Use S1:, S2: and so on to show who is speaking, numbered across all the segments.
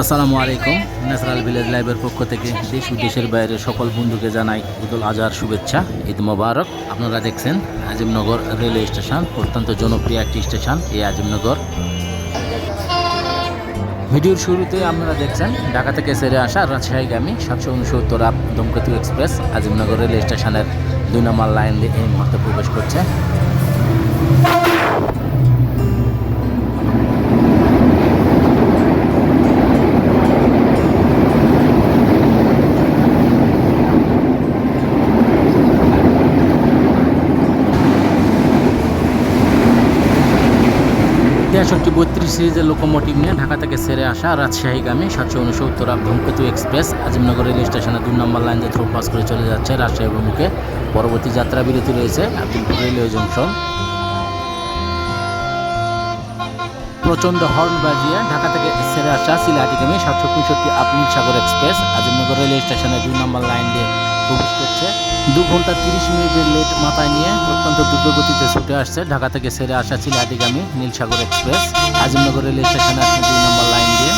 S1: আসসালামু আলাইকুম। Natural village লাইভের পক্ষ থেকে দেশ ও দেশের বাইরে সকল বন্ধুকে জানাই ঈদুল আজহার শুভেচ্ছা, ঈদ মোবারক। আপনারা দেখছেন আজিমনগর রেলওয়ে স্টেশন, অত্যন্ত জনপ্রিয় একটি স্টেশন, এই আজিমনগর। ভিডিওর শুরুতে আপনারা দেখছেন, ঢাকা থেকে সেরে আসা রাজশাহীগামী সাতশো উনসত্তর up Dhumketu express, Azimnagar railway স্টেশনের দুই নম্বর লাইন দিয়ে এই মুহূর্তে প্রবেশ করছে। তেষট্টি বত্রিশ সিরিজের লোকোমোটিভ নিয়ে ঢাকা থেকে সেরে আসা রাজশাহীগামী সাতশো উনসত্তর ধূমকেতু এক্সপ্রেস আজিমনগর রেল স্টেশনে দুই নম্বর লাইন দিয়ে থ্রো পাস করে চলে যাচ্ছে রাজশাহী অভিমুখে। পরবর্তী যাত্রা বিরতি রয়েছে আব্দুলপুর রেলওয়ে জংশন। প্রচণ্ড হর্ন বাজিয়ে ঢাকা থেকে সেরে আসা সিলাহাটিগামী সাতশো পঁয়ষট্টি আপনীল সাগর এক্সপ্রেস আজিমনগর রেলওয়ে স্টেশনে দুই নম্বর লাইন দিয়ে প্রবেশ করছে দু ঘণ্টা তিরিশ মিনিটের লেট মাথায় নিয়ে অত্যন্ত দ্রুতগতিতে ছুটে আসছে ঢাকা থেকে সেরে আসা ছিল আদিগামী নীলসাগর এক্সপ্রেস। আজিমনগর রেল স্টেশনে আসছে দুই নম্বর লাইন দিয়ে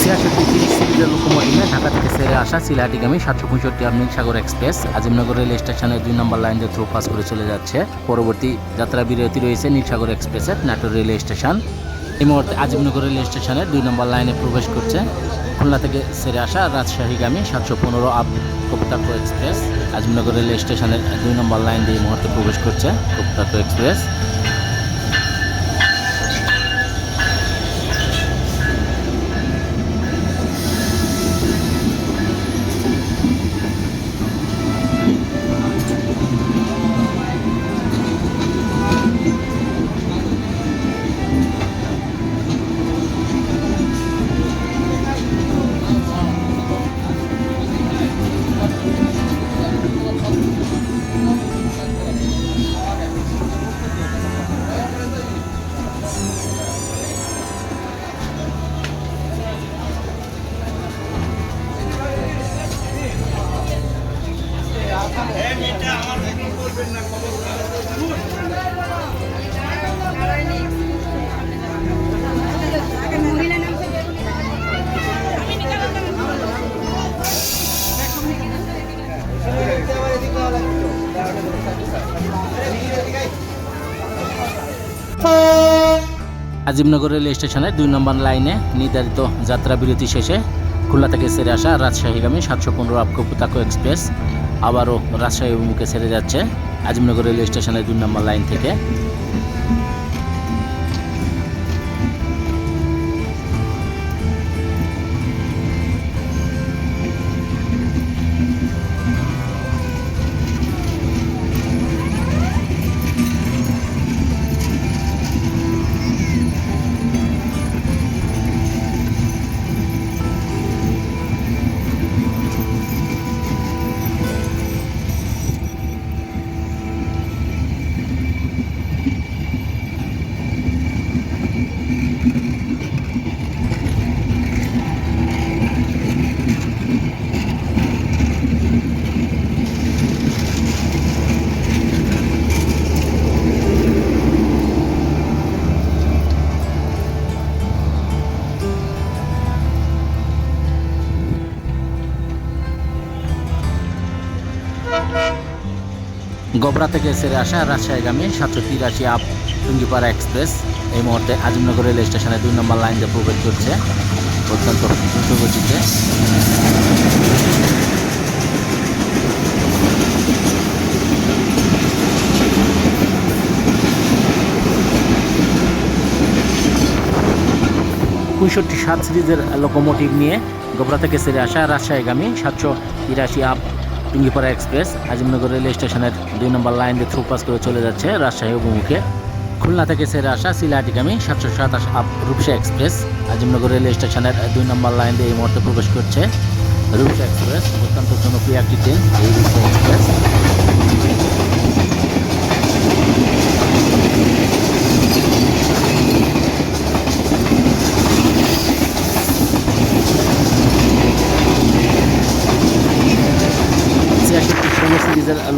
S1: ছিয়াষট্টি তিরিশ সিরিজের লোকোমোটিভে ঢাকা সেরে সিলাহাটিগামী সাতশো পঁয়ষট্টি আমিন সাগর এক্সপ্রেস। আজিমনগর রেল স্টেশনের দুই নম্বর লাইন দিয়ে থ্রু পাস করে চলে যাচ্ছে। পরবর্তী যাত্রা বিরতি রয়েছে নীলসাগর এক্সপ্রেসের নাটোর রেল স্টেশন। এই মুহূর্তে আজিমনগর রেল স্টেশনের দুই নম্বর লাইনে প্রবেশ করছে খুলনা থেকে সেরে আসা রাজশাহীগামী সাতশো পনেরো up Kapotaksha express. Azimnagar rail স্টেশনের দুই নম্বর লাইন দিয়ে এই মুহূর্তে প্রবেশ করছে কবিতাক্ষ এক্সপ্রেস। আজিমনগর রেল স্টেশনের দুই নম্বর লাইনে নির্ধারিত যাত্রা বিরতি শেষে খুলনা থেকে সেরে আসা রাজশাহীগামী সাতশো পনেরো আপকপুতাকো এক্সপ্রেস আবারও রাজশাহী অভিমুখে সেরে যাচ্ছে। আজিমনগর রেল স্টেশনের দুই নম্বর লাইন থেকে গোবরা থেকে ছেড়ে আসা রাজশাহীগামী সাতশো তিরাশি আপ টুঙ্গিপাড়া এক্সপ্রেস। এই মুহূর্তে আজিমনগর রেল স্টেশনে দুই নম্বর লাইন দিয়ে প্রবেশ করছে অত্যন্ত দ্রুতগতিতে। পঁয়ষট্টি সাত সিরিজের লোকোমোটিভ নিয়ে গোবরা থেকে ছেড়ে আসা রাজশাহীগামী সাতশো তিরাশি up Tungipara express, Azimnagar rail স্টেশনের দুই নম্বর লাইন দিয়ে থ্রু পাস করে চলে যাচ্ছে রাজশাহী অভিমুখে। খুলনা থেকে সেরে আসা সিলাহাটিগামী সাতশো সাতাশ up Rupsha express, Azimnagar rail স্টেশনের দুই নম্বর লাইন দিয়ে এই মুহূর্তে প্রবেশ করছে রূপসা এক্সপ্রেস, অত্যন্ত জনপ্রিয় একটি ট্রেন, এই রূপসা এক্সপ্রেস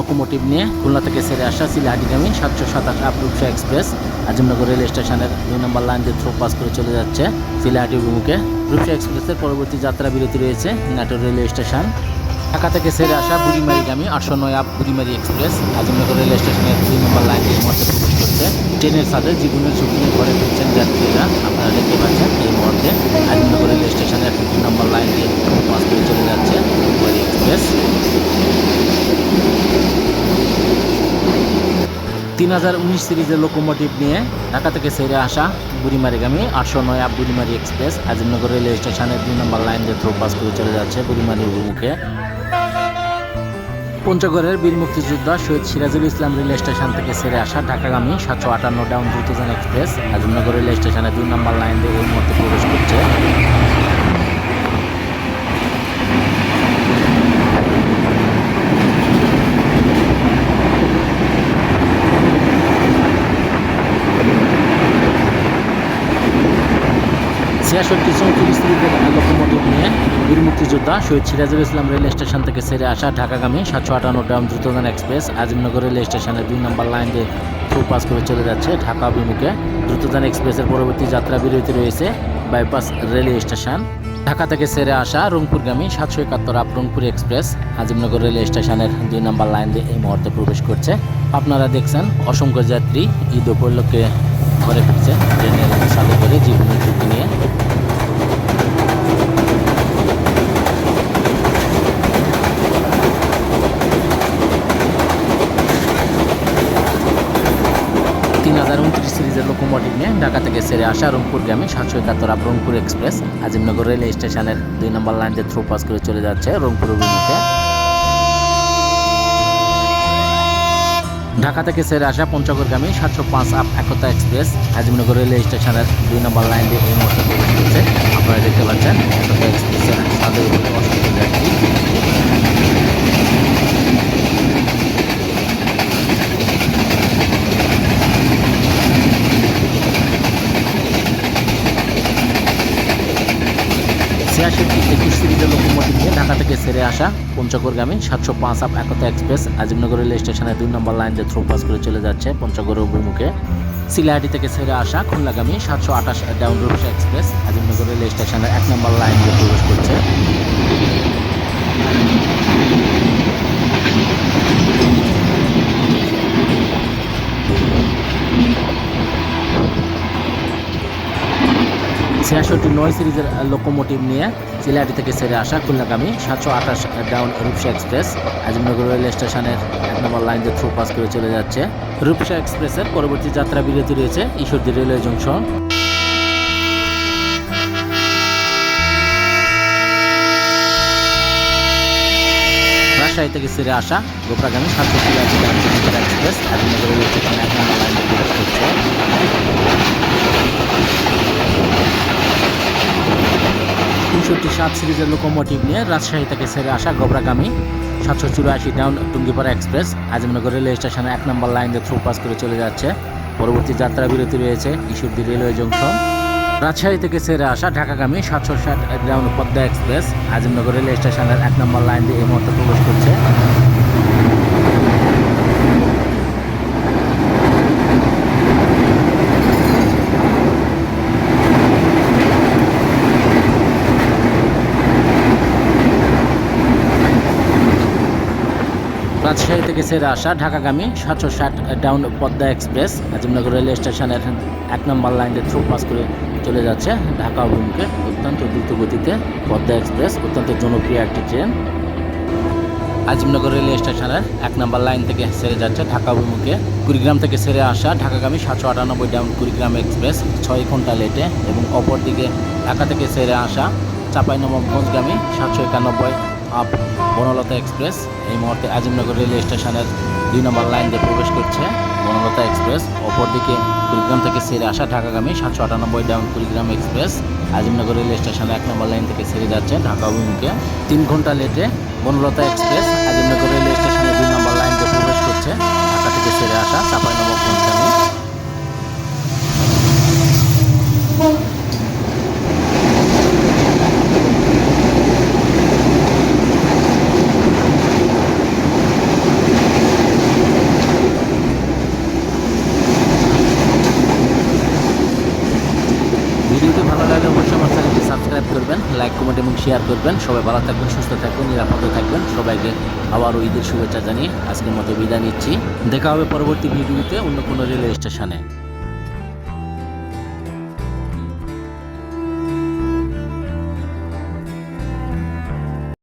S1: লোকোমোটিভ নিয়ে থেকে সেরে সাতশো সাতাশ up Rupsha express Azimnagar rail স্টেশনের দুই নম্বর লাইন দিয়ে থ্রো পাস করে চলে যাচ্ছে সিলাহাটি অভিমুখে। রূপসা এক্সপ্রেসের পরবর্তী যাত্রা বিরতি রয়েছে নাটোর রেলওয়ে স্টেশন। ঢাকা থেকে সেরে আসা বুড়িমারিগামী আটশো নয় up Burimari express Azimnagar rail স্টেশনের দুই নম্বর লাইন দিয়ে মধ্যে প্রবেশ করছে। ট্রেনের সাথে জীবনের ঝুঁকি ঘরে ফিরছেন যাত্রীরা। আপনারা দেখতে পাচ্ছেন এই মুহূর্তে আজিমনগর রেল স্টেশনের দুই নম্বর লাইন দিয়ে থ্রো পাস করে চলে যাচ্ছে বুড়িমারি এক্সপ্রেস তিন হাজার উনিশ সিরিজের লোকোমোটিভ নিয়ে ঢাকা থেকে সেরে আসা বুড়িমারিগামী আটশো নয় up Burimari express Azimnagar railway স্টেশনের দুই নম্বর লাইন দিয়ে থ্রো পাস করে চলে যাচ্ছে বুড়িমারি অভিমুখে। পঞ্চগড়ের বীর মুক্তিযোদ্ধা শহীদ সিরাজুল ইসলাম রেল স্টেশন থেকে সেরে আসা ঢাকাগামী সাতশো আটান্ন down Drutojan express Azimnagar rail স্টেশনে দুই নম্বর লাইন দিয়ে এই মুহূর্তে প্রবেশ করছে। ছিয়াষট্টি চৌত্রিশ সিরিজের লোকোমোটিভ নিয়ে বীর মুক্তিযোদ্ধা শহীদ সিরাজুল ইসলাম রেল স্টেশন থেকে সেরে আসা ঢাকাগামী সাতশো আটান্ন down Drutojan express Azimnagar rail স্টেশনের দুই নম্বর লাইন দিয়ে থ্রু পাস করে চলে যাচ্ছে ঢাকা অভিমুখে। দ্রুতযান এক্সপ্রেসের পরবর্তী যাত্রা বিরতি রয়েছে বাইপাস রেলওয়ে স্টেশন। ঢাকা থেকে সেরে আসা রংপুরগামী সাতশো একাত্তর up Rangpur express Azimnagar rail স্টেশনের দুই নম্বর লাইন দিয়ে এই মুহূর্তে প্রবেশ করছে। আপনারা দেখছেন অসংখ্য যাত্রী, ঈদ উপলক্ষে ঘরে ফিরছে। ট্রেনের সাথে করে জীবনের ঝুঁকি নিয়ে। তিন হাজার উনত্রিশ সিরিজের লোকোমোটিভ নিয়ে ঢাকা থেকে সেরে আসা রংপুর গ্রামে সাতশো একাত্তর রংপুর এক্সপ্রেস আজিমনগর রেল স্টেশনের দুই নম্বর লাইন দিয়ে থ্রু পাস করে চলে যাচ্ছে রংপুর অভিমুখে। ঢাকা থেকে সেরে আসা পঞ্চগড়গামী সাতশো পাঁচ up Ekota express, Azimnagar railway স্টেশনের দুই নম্বর লাইন দিয়ে এই মুহূর্তে প্রবেশ করছে। আপনারা দেখতে পাচ্ছেন, একতা এক্সপ্রেসের সাথে অসংখ্য যাত্রী ছিয়াশিটি একুশ সিরিজের লোকোমোটিভ নিয়ে ঢাকা আসা পঞ্চগড় পঞ্চগড়গামী সাতশো পাঁচ up Ekota express Azimnagar rail স্টেশনের দুই নম্বর লাইন দিয়ে থ্রু পাস করে চলে যাচ্ছে পঞ্চগড় অভিমুখে সিলাহাটি থেকে ছেড়ে আসা খুলনাগামী সাতশো আঠাশ down Rupsha express Azimnagar rail স্টেশনের এক নম্বর লাইন দিয়ে প্রবেশ করছে। ছিয়াষট্টি নয় সিরিজের লোকোমোটিভ নিয়ে সিলাহাটি থেকে ছেড়ে আসা খুলনাগামী সাতশো আঠাশ down Rupsha express Azimnagar rail স্টেশনের এক নম্বর লাইন দিয়ে থ্রু পাস করে চলে যাচ্ছে। রূপসা এক্সপ্রেসের পরবর্তী যাত্রা বিরতি রয়েছে ঈশ্বরদী রেলওয়ে জংশন। রাজশাহী থেকে ছেড়ে আসা গোপরাগামী সাতশো এক্সপ্রেস আজিমনগর রেল স্টেশনের এক নম্বর লাইন তিনষট্টি সাত সিরিজের লোকোমোটিভ নিয়ে রাজশাহী থেকে ছেড়ে আসা গোবরাগামী সাতশো চুরাশি down Tungipara express Azimnagar railway স্টেশনে এক নম্বর লাইন দিয়ে থ্রু পাস করে চলে যাচ্ছে। পরবর্তী যাত্রা বিরতি রয়েছে ঈশ্বরদী রেলওয়ে জংশন রাজশাহী থেকে ছেড়ে আসা ঢাকাগামী সাতশো ষাট down Padma express Azimnagar railway স্টেশনের এক নম্বর লাইন দিয়ে এই মুহূর্তে প্রবেশ করছে। রাজশাহী থেকে সেরে আসা ঢাকাগামী সাতশো ষাট down Padma express Azimnagar railway স্টেশনের এক নম্বর লাইন থ্রু পাস করে চলে যাচ্ছে ঢাকা অভিমুখে। অত্যন্ত দ্রুত গতিতে পদ্মা এক্সপ্রেস, অত্যন্ত জনপ্রিয় একটি ট্রেন। আজিমনগর রেলওয়ে স্টেশনের এক নম্বর লাইন থেকে সেরে যাচ্ছে ঢাকা অভিমুখে। কুড়িগ্রাম থেকে সেরে আসা ঢাকাগামী সাতশো আটানব্বই ডাউন কুড়িগ্রাম এক্সপ্রেস ছয় ঘণ্টা লেটে এবং অপরদিকে ঢাকা থেকে সেরে আসা চাঁপাইনবাবগঞ্জগামী সাতশো একানব্বই আপ বনলতা এক্সপ্রেস। এই মুহূর্তে আজিমনগর রেলওয়ে স্টেশনের দুই নম্বর লাইন দিয়ে প্রবেশ করছে বনলতা এক্সপ্রেস। অপরদিকে কুড়িগ্রাম থেকে ছেড়ে আসা ঢাকাগামী সাতশো আটানব্বই down Kurigram express. Azimnagar railway স্টেশনে এক নম্বর লাইন থেকে ছেড়ে যাচ্ছে ঢাকা অভিমুখে। তিন ঘণ্টা লেটে বনলতা এক্সপ্রেস আজিমনগর রেলওয়ে স্টেশনে দুই নম্বর লাইন দিয়ে প্রবেশ করছে। ঢাকা থেকে ছেড়ে আসা ভিডিওটি ভালো লাগে অবশ্যই আমার চ্যানেলটি সাবস্ক্রাইব করবেন, লাইক, কমেন্ট এবং শেয়ার করবেন। সবাই ভালো থাকবেন, সুস্থ থাকবেন, নিরাপদে থাকবেন। সবাইকে আবারও ঈদের শুভেচ্ছা জানিয়ে আজকের মতো বিদায় নিচ্ছি। দেখা হবে পরবর্তী ভিডিওতে অন্য কোনো রেলওয়ে স্টেশনে।